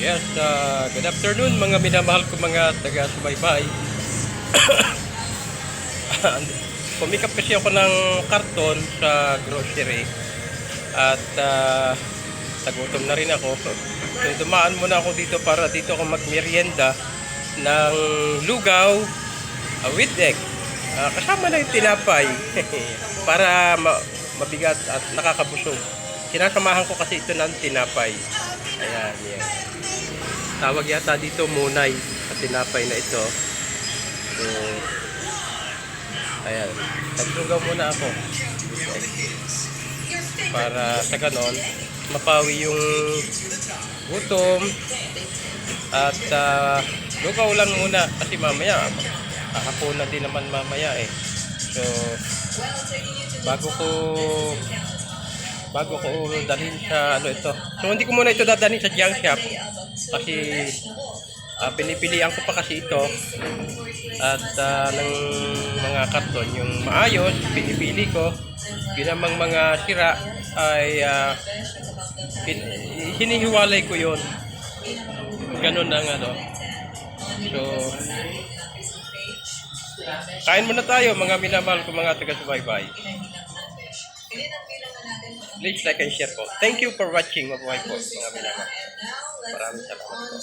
Yes, uh, good afternoon mga minamahal ko mga taga-subaybay. Pumikap kasi ako ng karton sa grocery at uh, tagutom na rin ako. So, dumaan muna ako dito para dito ako magmerienda ng lugaw uh, with egg. Ah, kasama na yung tinapay para ma- mabigat at nakakabusog. Sinasamahan ko kasi ito ng tinapay. Ayan, yan. Tawag yata dito munay at tinapay na ito. So, ayan. Naglugaw muna ako. Para sa ganon, mapawi yung gutom at ah, lugaw lang muna kasi mamaya kakapunan din naman mamaya eh. So, bago ko bago ko dalhin sa ano ito. So hindi ko muna ito dadalhin sa junk shop. Kasi ah, pinipilian ko pa kasi ito. At ah, ng mga karton. Yung maayos pinipili ko. Yun namang mga sira ay ah, pin- hinihiwalay ko yun. Ganun ang ano. So kain muna tayo mga minamahal ko mga taga-subaybay please like and share po. Thank you for watching. Mabuhay po. Mga minamahal maraming salamat po